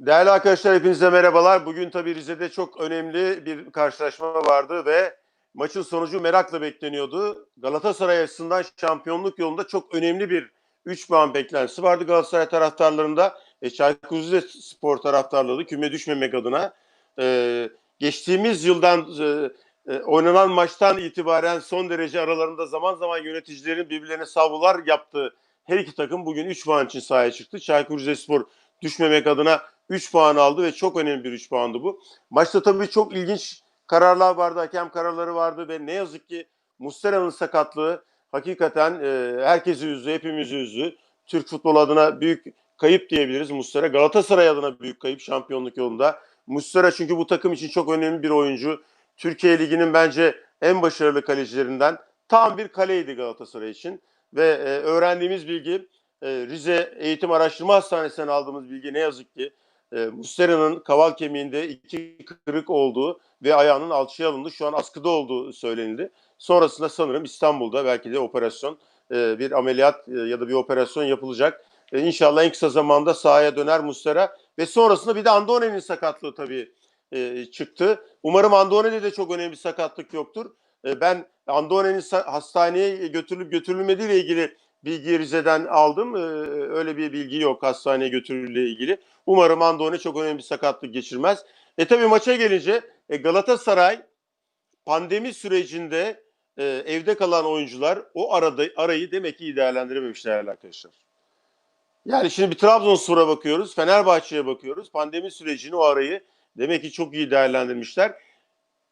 Değerli arkadaşlar hepinize merhabalar. Bugün tabii Rize'de çok önemli bir karşılaşma vardı ve maçın sonucu merakla bekleniyordu. Galatasaray açısından şampiyonluk yolunda çok önemli bir 3 puan beklentisi vardı Galatasaray taraftarlarında. E, Çaykur Rizespor taraftarları küme düşmemek adına e, geçtiğimiz yıldan e, e, oynanan maçtan itibaren son derece aralarında zaman zaman yöneticilerin birbirlerine savlular yaptığı her iki takım bugün 3 puan için sahaya çıktı. Çaykur Rizespor düşmemek adına 3 puan aldı ve çok önemli bir 3 puandı bu. Maçta tabii çok ilginç kararlar vardı, hakem kararları vardı ve ne yazık ki Mustera'nın sakatlığı hakikaten e, herkesi üzdü, hepimizi üzdü. Türk futbol adına büyük kayıp diyebiliriz Mustera. Galatasaray adına büyük kayıp şampiyonluk yolunda. Mustera çünkü bu takım için çok önemli bir oyuncu. Türkiye Ligi'nin bence en başarılı kalecilerinden tam bir kaleydi Galatasaray için. Ve e, öğrendiğimiz bilgi e, Rize Eğitim Araştırma Hastanesi'nden aldığımız bilgi ne yazık ki e, Mustera'nın kaval kemiğinde iki kırık olduğu ve ayağının alçıya alındı. Şu an askıda olduğu söylenildi. Sonrasında sanırım İstanbul'da belki de operasyon, e, bir ameliyat e, ya da bir operasyon yapılacak. E, inşallah en kısa zamanda sahaya döner Mustera. Ve sonrasında bir de Andone'nin sakatlığı tabii e, çıktı. Umarım Andone'de de çok önemli bir sakatlık yoktur. E, ben Andone'nin hastaneye götürülüp götürülmediği ile ilgili bilgi Rize'den aldım. E, öyle bir bilgi yok hastaneye götürüldüğü ilgili. Umarım Andone çok önemli bir sakatlık geçirmez. E tabi maça gelince e, Galatasaray pandemi sürecinde e, evde kalan oyuncular o arada arayı demek ki iyi değerlendirememiş değerli arkadaşlar. Yani şimdi bir Trabzonspor'a bakıyoruz, Fenerbahçe'ye bakıyoruz. Pandemi sürecini o arayı demek ki çok iyi değerlendirmişler.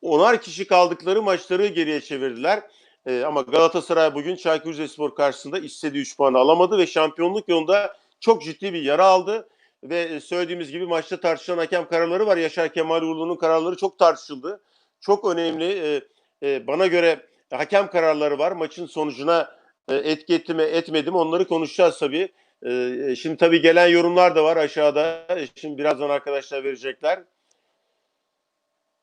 Onar kişi kaldıkları maçları geriye çevirdiler. E, ama Galatasaray bugün Çaykur Rizespor karşısında istediği 3 puanı alamadı ve şampiyonluk yolunda çok ciddi bir yara aldı. Ve söylediğimiz gibi maçta tartışılan hakem kararları var. Yaşar Kemal Uğurlu'nun kararları çok tartışıldı. Çok önemli. E, e, bana göre hakem kararları var. Maçın sonucuna e, etki etti mi etmedi mi onları konuşacağız tabii. E, şimdi tabii gelen yorumlar da var aşağıda. Şimdi birazdan arkadaşlar verecekler.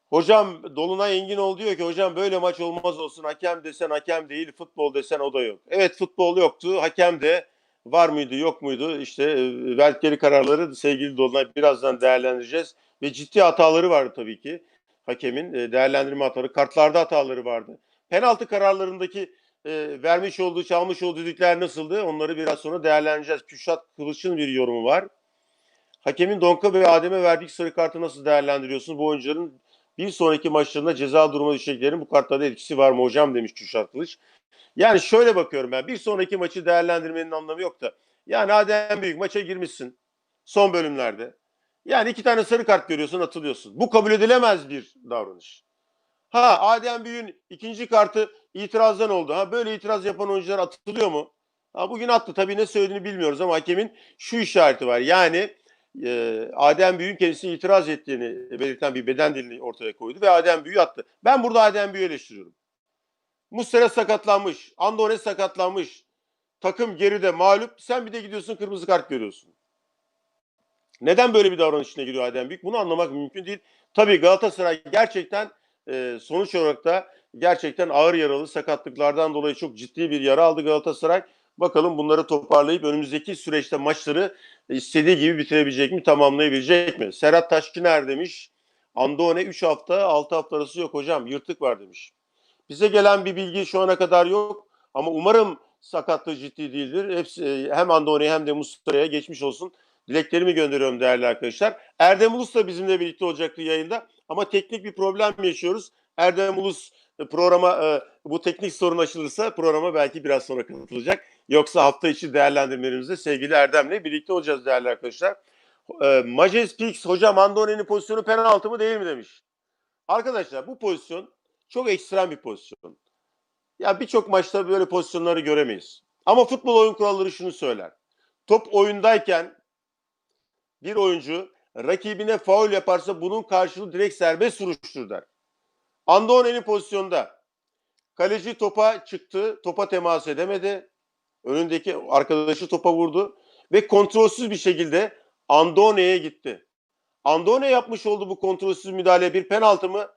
Hocam Dolunay Enginoğlu diyor ki hocam böyle maç olmaz olsun. Hakem desen hakem değil, futbol desen o da yok. Evet futbol yoktu. Hakem de var mıydı yok muydu? İşte verdikleri kararları sevgili Dolunay birazdan değerlendireceğiz. Ve ciddi hataları vardı tabii ki. Hakemin e, değerlendirme hataları, kartlarda hataları vardı. Penaltı kararlarındaki e, vermiş olduğu, çalmış olduğu düdükler nasıldı? Onları biraz sonra değerlendireceğiz. Kürşat Kılıç'ın bir yorumu var. Hakemin Donka ve Adem'e verdiği sarı kartı nasıl değerlendiriyorsunuz? Bu oyuncuların bir sonraki maçlarında ceza duruma düşeceklerin bu kartlarda etkisi var mı hocam demiş Kürşat Kılıç. Yani şöyle bakıyorum ben. Bir sonraki maçı değerlendirmenin anlamı yok da. Yani Adem Büyük maça girmişsin son bölümlerde. Yani iki tane sarı kart görüyorsun atılıyorsun. Bu kabul edilemez bir davranış. Ha Adem Büyük'ün ikinci kartı itirazdan oldu. Ha böyle itiraz yapan oyuncular atılıyor mu? Ha bugün attı. Tabii ne söylediğini bilmiyoruz ama hakemin şu işareti var. Yani e, Adem Büyük'ün kendisine itiraz ettiğini belirten bir beden dilini ortaya koydu ve Adem Büyük attı. Ben burada Adem Büyük'ü eleştiriyorum. Muslera sakatlanmış. Andone sakatlanmış. Takım geride mağlup. Sen bir de gidiyorsun kırmızı kart görüyorsun. Neden böyle bir davranış içine giriyor Adem Büyük? Bunu anlamak mümkün değil. Tabii Galatasaray gerçekten e, sonuç olarak da gerçekten ağır yaralı sakatlıklardan dolayı çok ciddi bir yara aldı Galatasaray. Bakalım bunları toparlayıp önümüzdeki süreçte maçları istediği gibi bitirebilecek mi, tamamlayabilecek mi? Serhat Taşkiner demiş. Andone 3 hafta, 6 hafta arası yok hocam. Yırtık var demiş. Bize gelen bir bilgi şu ana kadar yok. Ama umarım sakatlığı ciddi değildir. Hepsi, hem Andone'ye hem de Mustafa'ya geçmiş olsun. Dileklerimi gönderiyorum değerli arkadaşlar. Erdem Ulus da bizimle birlikte olacaktı yayında. Ama teknik bir problem yaşıyoruz. Erdem Ulus programa bu teknik sorun aşılırsa programa belki biraz sonra katılacak. Yoksa hafta içi değerlendirmelerimizde sevgili Erdem'le birlikte olacağız değerli arkadaşlar. E, Majes Pix hocam Andone'nin pozisyonu penaltı mı değil mi demiş. Arkadaşlar bu pozisyon çok ekstrem bir pozisyon. Ya birçok maçta böyle pozisyonları göremeyiz. Ama futbol oyun kuralları şunu söyler. Top oyundayken bir oyuncu rakibine faul yaparsa bunun karşılığı direkt serbest vuruştur der. Andone'nin pozisyonda kaleci topa çıktı, topa temas edemedi. Önündeki arkadaşı topa vurdu ve kontrolsüz bir şekilde Andone'ye gitti. Andone yapmış olduğu bu kontrolsüz müdahale bir penaltı mı?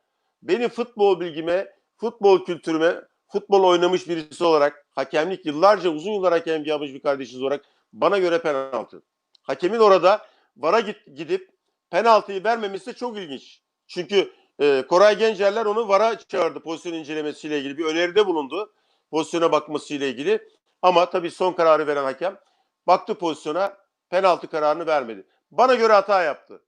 Benim futbol bilgime, futbol kültürüme, futbol oynamış birisi olarak, hakemlik yıllarca uzun yıllar hakem yapmış bir kardeşiniz olarak bana göre penaltı. Hakemin orada vara gidip penaltıyı vermemesi de çok ilginç. Çünkü e, Koray Gencerler onu VAR'a çağırdı pozisyon incelemesiyle ilgili bir öneride bulundu. Pozisyona bakmasıyla ilgili. Ama tabii son kararı veren hakem baktı pozisyona penaltı kararını vermedi. Bana göre hata yaptı.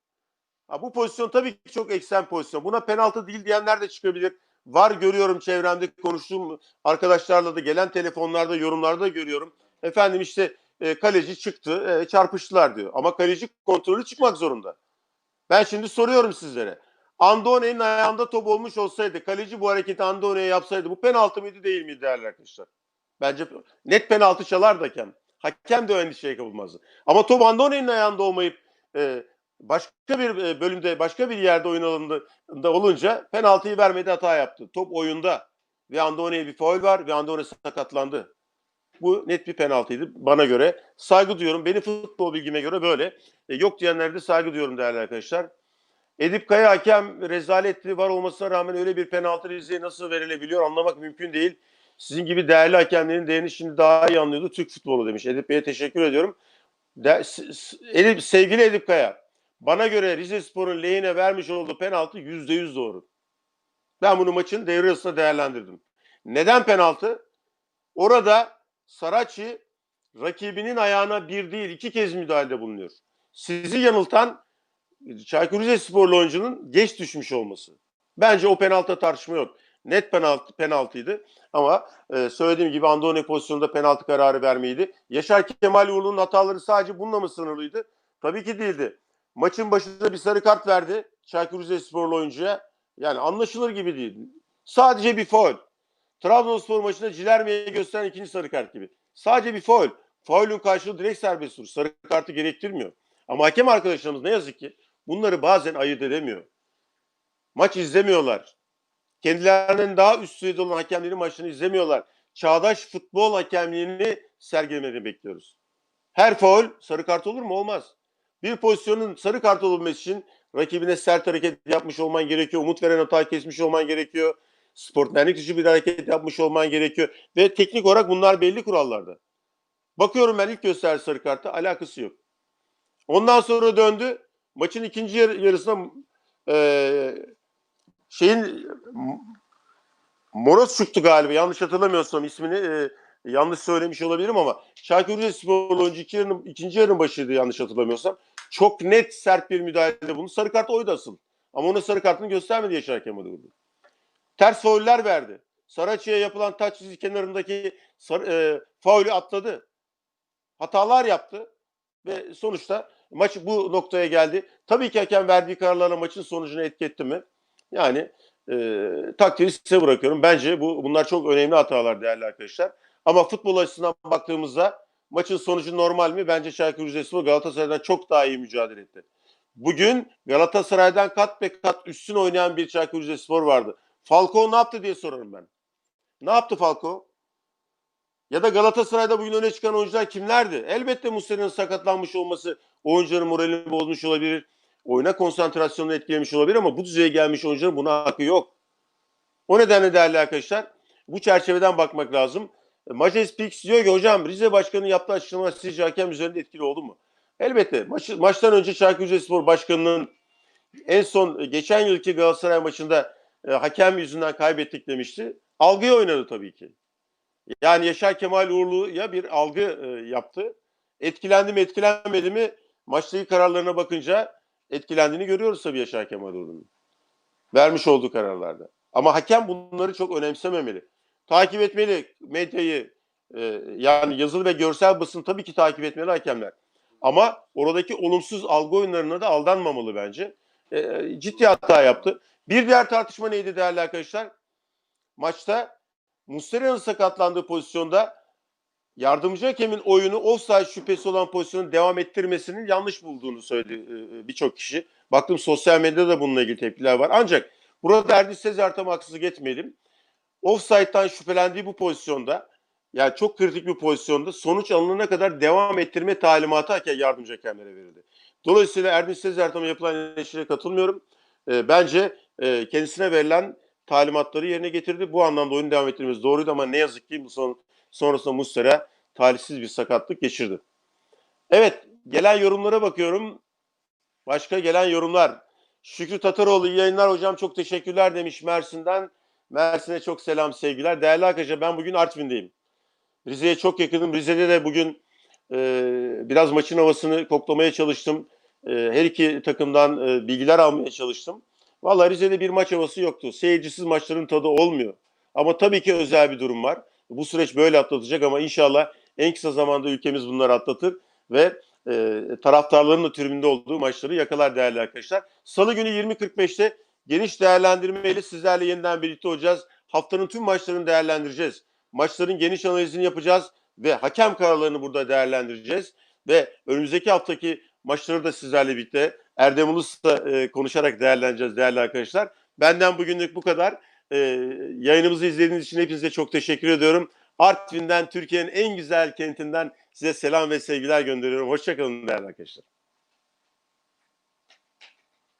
Ha, bu pozisyon tabii ki çok eksen pozisyon. Buna penaltı değil diyenler de çıkabilir. Var görüyorum çevremde konuştuğum arkadaşlarla da gelen telefonlarda yorumlarda görüyorum. Efendim işte e, kaleci çıktı e, çarpıştılar diyor. Ama kaleci kontrolü çıkmak zorunda. Ben şimdi soruyorum sizlere. Andone'nin ayağında top olmuş olsaydı kaleci bu hareketi Andone'ye yapsaydı bu penaltı mıydı değil miydi değerli arkadaşlar? Bence net penaltı çalar da hakem. De öyle şey yapılmazdı. Ama top Andone'nin ayağında olmayıp e, başka bir e, bölümde başka bir yerde oyun alanında olunca penaltıyı vermedi hata yaptı. Top oyunda ve Andone'ye bir faul var ve Andone sakatlandı. Bu net bir penaltıydı bana göre. Saygı duyuyorum. Benim futbol bilgime göre böyle. E, yok diyenlere de saygı duyuyorum değerli arkadaşlar. Edip Kaya hakem rezaletli var olmasına rağmen öyle bir penaltı Rize'ye nasıl verilebiliyor anlamak mümkün değil. Sizin gibi değerli hakemlerin değerini şimdi daha iyi anlıyordu Türk futbolu demiş. Edip Bey'e teşekkür ediyorum. De, Edip, sevgili Edip Kaya, bana göre Rize Spor'un lehine vermiş olduğu penaltı yüzde yüz doğru. Ben bunu maçın devre arasında değerlendirdim. Neden penaltı? Orada Saraçi rakibinin ayağına bir değil iki kez müdahalede bulunuyor. Sizi yanıltan Çaykur Rizesporlu oyuncunun geç düşmüş olması. Bence o penaltı tartışma yok. Net penaltı penaltıydı ama e, söylediğim gibi Andone pozisyonunda penaltı kararı vermeydi. Yaşar Kemal Uğurlu'nun hataları sadece bununla mı sınırlıydı? Tabii ki değildi. Maçın başında bir sarı kart verdi Çaykur Rizesporlu oyuncuya. Yani anlaşılır gibi değil. Sadece bir foul. Trabzonspor maçında Cilerme'ye gösteren ikinci sarı kart gibi. Sadece bir foul. Faulün karşılığı direkt serbest vuruş. Sarı kartı gerektirmiyor. Ama hakem arkadaşlarımız ne yazık ki bunları bazen ayırt edemiyor. Maç izlemiyorlar. Kendilerinin daha üst düzeyde olan hakemlerin maçını izlemiyorlar. Çağdaş futbol hakemliğini sergilemelerini bekliyoruz. Her faul sarı kart olur mu? Olmaz. Bir pozisyonun sarı kart olması için rakibine sert hareket yapmış olman gerekiyor. Umut veren hata kesmiş olman gerekiyor. Sportmenlik dışı bir hareket yapmış olman gerekiyor. Ve teknik olarak bunlar belli kurallarda. Bakıyorum ben ilk gösterdi sarı kartı alakası yok. Ondan sonra döndü. Maçın ikinci yar- yarısında e, şeyin Moros çıktı galiba. Yanlış hatırlamıyorsam ismini e, yanlış söylemiş olabilirim ama Çaykur Rizespor oyuncu iki yarının, ikinci yarının başıydı yanlış hatırlamıyorsam. Çok net sert bir müdahalede bunu. Sarı kart oydu asıl. Ama ona sarı kartını göstermedi Yaşar Kemal Uğurlu. Ters fauller verdi. Saraçı'ya yapılan taç çizgi kenarındaki sarı, e, faulü atladı. Hatalar yaptı ve sonuçta maç bu noktaya geldi. Tabii ki hakem verdiği kararlarla maçın sonucunu etki etti mi? Yani e, takdiri size bırakıyorum. Bence bu bunlar çok önemli hatalar değerli arkadaşlar. Ama futbol açısından baktığımızda maçın sonucu normal mi? Bence Çaykur Rizespor Galatasaray'dan çok daha iyi mücadele etti. Bugün Galatasaray'dan kat be kat üstün oynayan bir Çaykur Rizespor vardı. Falcao ne yaptı diye sorarım ben. Ne yaptı Falcao? Ya da Galatasaray'da bugün öne çıkan oyuncular kimlerdi? Elbette Muslera'nın sakatlanmış olması oyuncuların moralini bozmuş olabilir. Oyuna konsantrasyonunu etkilemiş olabilir ama bu düzeye gelmiş oyuncuların buna hakkı yok. O nedenle değerli arkadaşlar bu çerçeveden bakmak lazım. Majes Pix diyor ki hocam Rize Başkanı'nın yaptığı açıklama sizce hakem üzerinde etkili oldu mu? Elbette. Maç, maçtan önce Çaykur Rizespor Başkanı'nın en son geçen yılki Galatasaray maçında e, hakem yüzünden kaybettik demişti. Algıya oynadı tabii ki. Yani Yaşar Kemal Uğurlu'ya bir algı e, yaptı. Etkilendi mi etkilenmedi mi maçtaki kararlarına bakınca etkilendiğini görüyoruz tabii Yaşar Kemal Uğurlu'nun. Vermiş olduğu kararlarda. Ama hakem bunları çok önemsememeli. Takip etmeli medyayı e, yani yazılı ve görsel basın tabii ki takip etmeli hakemler. Ama oradaki olumsuz algı oyunlarına da aldanmamalı bence. E, ciddi hata yaptı. Bir diğer tartışma neydi değerli arkadaşlar? Maçta Muslera'nın sakatlandığı pozisyonda yardımcı hakemin oyunu offside şüphesi olan pozisyonu devam ettirmesinin yanlış bulduğunu söyledi e, birçok kişi. Baktım sosyal medyada da bununla ilgili tepkiler var. Ancak burada Erdinç Sezer tam haksızlık etmeyelim. Offside'dan şüphelendiği bu pozisyonda yani çok kritik bir pozisyonda sonuç alınana kadar devam ettirme talimatı hakem yardımcı hakemlere verildi. Dolayısıyla Erdinç Sezer tam yapılan eleştiriye katılmıyorum. E, bence e, kendisine verilen talimatları yerine getirdi. Bu anlamda oyunu devam ettirmemiz doğruydu ama ne yazık ki bu son, sonrasında Muslera talihsiz bir sakatlık geçirdi. Evet, gelen yorumlara bakıyorum. Başka gelen yorumlar. Şükrü Tataroğlu yayınlar hocam çok teşekkürler demiş Mersin'den. Mersin'e çok selam sevgiler. Değerli arkadaşlar ben bugün Artvin'deyim. Rize'ye çok yakınım. Rize'de de bugün e, biraz maçın havasını koklamaya çalıştım. E, her iki takımdan e, bilgiler almaya çalıştım. Vallahi Rize'de bir maç havası yoktu. Seyircisiz maçların tadı olmuyor. Ama tabii ki özel bir durum var. Bu süreç böyle atlatacak ama inşallah en kısa zamanda ülkemiz bunları atlatır ve e, taraftarların da tribünde olduğu maçları yakalar değerli arkadaşlar. Salı günü 20.45'te geniş değerlendirmeyle sizlerle yeniden birlikte olacağız. Haftanın tüm maçlarını değerlendireceğiz. Maçların geniş analizini yapacağız ve hakem kararlarını burada değerlendireceğiz. Ve önümüzdeki haftaki maçları da sizlerle birlikte Erdem Ulus'la e, konuşarak değerlendireceğiz değerli arkadaşlar. Benden bugünlük bu kadar. E, yayınımızı izlediğiniz için hepinize çok teşekkür ediyorum. Artvin'den, Türkiye'nin en güzel kentinden size selam ve sevgiler gönderiyorum. Hoşçakalın değerli arkadaşlar.